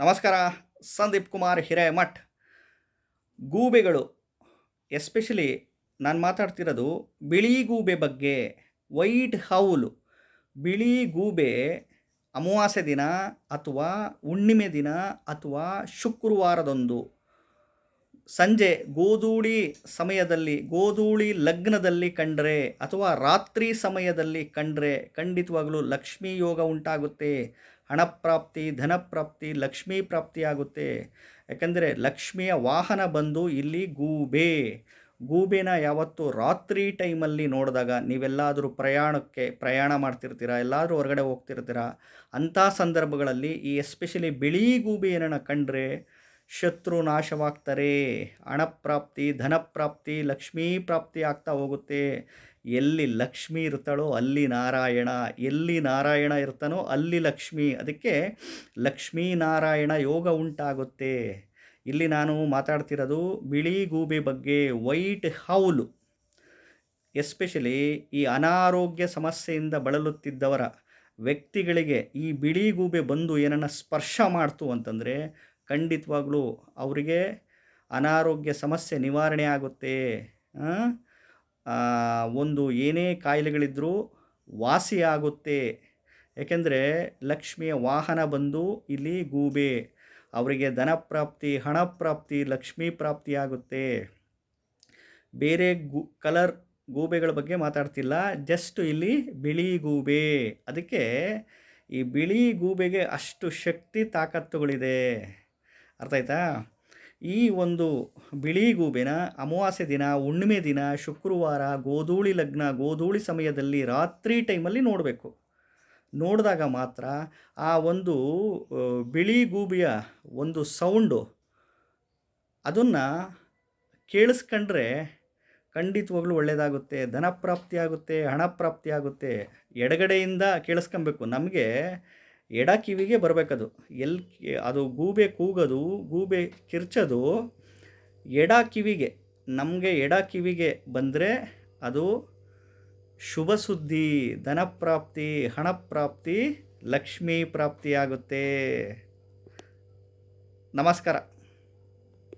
ನಮಸ್ಕಾರ, ಸಂದೀಪ್ ಕುಮಾರ್ ಹಿರೇಮಠ್. ಗೂಬೆಗಳು, ಎಸ್ಪೆಷಲಿ ನಾನು ಮಾತಾಡ್ತಿರೋದು ಬಿಳಿ ಗೂಬೆ ಬಗ್ಗೆ, ವೈಟ್ ಹೌಲು. ಬಿಳಿ ಗೂಬೆ ಅಮಾವಾಸ್ಯೆ ದಿನ ಅಥವಾ ಹುಣ್ಣಿಮೆ ದಿನ ಅಥವಾ ಶುಕ್ರವಾರದಂದು. ಸಂಜೆ ಗೋಧೂಳಿ ಸಮಯದಲ್ಲಿ, ಗೋಧೂಳಿ ಲಗ್ನದಲ್ಲಿ ಕಂಡರೆ ಅಥವಾ ರಾತ್ರಿ ಸಮಯದಲ್ಲಿ ಕಂಡರೆ ಖಂಡಿತವಾಗಲೂ ಲಕ್ಷ್ಮೀ ಯೋಗ ಉಂಟಾಗುತ್ತೆ. ಹಣಪ್ರಾಪ್ತಿ ಧನಪ್ರಾಪ್ತಿ ಲಕ್ಷ್ಮೀ ಪ್ರಾಪ್ತಿಯಾಗುತ್ತೆ ಯಾಕೆಂದರೆ ಲಕ್ಷ್ಮಿಯ ವಾಹನ ಬಂದು ಇಲ್ಲಿ ಗೂಬೆ. ಗೂಬೆನ ಯಾವತ್ತು ರಾತ್ರಿ ಟೈಮಲ್ಲಿ ನೋಡಿದಾಗ ನೀವೆಲ್ಲಾದರೂ ಪ್ರಯಾಣಕ್ಕೆ ಪ್ರಯಾಣ ಮಾಡ್ತಿರ್ತೀರ, ಎಲ್ಲಾದರೂ ಹೊರಗಡೆ ಹೋಗ್ತಿರ್ತೀರ, ಅಂಥ ಸಂದರ್ಭಗಳಲ್ಲಿ ಈ ಎಸ್ಪೆಷಲಿ ಬಿಳಿ ಗೂಬೆಯನ್ನು ಕಂಡ್ರೆ ಶತ್ರು ನಾಶವಾಗ್ತಾರೆ, ಹಣಪ್ರಾಪ್ತಿ, ಧನಪ್ರಾಪ್ತಿ, ಲಕ್ಷ್ಮೀ ಪ್ರಾಪ್ತಿ ಆಗ್ತಾ ಹೋಗುತ್ತೆ. ಎಲ್ಲಿ ಲಕ್ಷ್ಮಿ ಇರ್ತಾಳೋ ಅಲ್ಲಿ ನಾರಾಯಣ, ಎಲ್ಲಿ ನಾರಾಯಣ ಇರ್ತಾನೋ ಅಲ್ಲಿ ಲಕ್ಷ್ಮಿ. ಅದಕ್ಕೆ ಲಕ್ಷ್ಮೀ ನಾರಾಯಣ ಯೋಗ ಉಂಟಾಗುತ್ತೆ. ಇಲ್ಲಿ ನಾನು ಮಾತಾಡ್ತಿರೋದು ಬಿಳಿ ಗೂಬೆ ಬಗ್ಗೆ, ವೈಟ್ ಹೌಲು. ಎಸ್ಪೆಷಲಿ ಈ ಅನಾರೋಗ್ಯ ಸಮಸ್ಯೆಯಿಂದ ಬಳಲುತ್ತಿದ್ದವರ ವ್ಯಕ್ತಿಗಳಿಗೆ ಈ ಬಿಳಿ ಗೂಬೆ ಬಂದು ಏನನ್ನು ಸ್ಪರ್ಶ ಮಾಡ್ತು ಅಂತಂದರೆ ಖಂಡಿತವಾಗ್ಲೂ ಅವರಿಗೆ ಅನಾರೋಗ್ಯ ಸಮಸ್ಯೆ ನಿವಾರಣೆ ಆಗುತ್ತೆ. ಒಂದು ಏನೇ ಕಾಯಿಲೆಗಳಿದ್ದರೂ ವಾಸಿ ಆಗುತ್ತೆ. ಏಕೆಂದರೆ ಲಕ್ಷ್ಮಿಯ ವಾಹನ ಬಂದು ಇಲ್ಲಿ ಗೂಬೆ, ಅವರಿಗೆ ಧನಪ್ರಾಪ್ತಿ ಲಕ್ಷ್ಮೀ ಪ್ರಾಪ್ತಿ ಆಗುತ್ತೆ. ಬೇರೆ ಗು, ಕಲರ್ ಗೂಬೆಗಳ ಬಗ್ಗೆ ಮಾತಾಡ್ತಿಲ್ಲ. ಜಸ್ಟ್ ಇಲ್ಲಿ ಬಿಳಿ ಗೂಬೆ. ಅದಕ್ಕೆ ಈ ಬಿಳಿ ಗೂಬೆಗೆ ಅಷ್ಟು ಶಕ್ತಿ, ತಾಕತ್ತುಗಳಿದೆ. ಅರ್ಥ ಆಯ್ತಾ? ಈ ಒಂದು ಬಿಳಿ ಗೂಬೆನ ಅಮಾವಾಸ್ಯೆ ದಿನ, ಹುಣ್ಣಿಮೆ ದಿನ, ಶುಕ್ರವಾರ, ಗೋಧೂಳಿ ಲಗ್ನ, ಗೋಧೂಳಿ ಸಮಯದಲ್ಲಿ ರಾತ್ರಿ ಟೈಮಲ್ಲಿ ನೋಡಬೇಕು. ನೋಡಿದಾಗ ಮಾತ್ರ ಆ ಒಂದು ಬಿಳಿ ಗೂಬಿಯ ಒಂದು ಸೌಂಡು ಅದನ್ನು ಕೇಳಿಸ್ಕೊಂಡ್ರೆ ಖಂಡಿತವಾಗ್ಲೂ ಒಳ್ಳೆಯದಾಗುತ್ತೆ ಧನಪ್ರಾಪ್ತಿ ಆಗುತ್ತೆ ಹಣಪ್ರಾಪ್ತಿ ಆಗುತ್ತೆ ಎಡಗಡೆಯಿಂದ ಕೇಳಿಸ್ಕೊಬೇಕು. ನಮಗೆ ಎಡ ಕಿವಿಗೆ ಬರಬೇಕದು. ಎಲ್ ಅದು ಗೂಬೆ ಕೂಗೋದು, ಗೂಬೆ ಕಿರ್ಚೋದು ಎಡ ಕಿವಿಗೆ ನಮಗೆ ಎಡ ಕಿವಿಗೆ ಬಂದರೆ ಅದು ಶುಭ ಸುದ್ದಿ ಧನಪ್ರಾಪ್ತಿ ಹಣಪ್ರಾಪ್ತಿ ಲಕ್ಷ್ಮೀ ಪ್ರಾಪ್ತಿಯಾಗುತ್ತೆ ನಮಸ್ಕಾರ.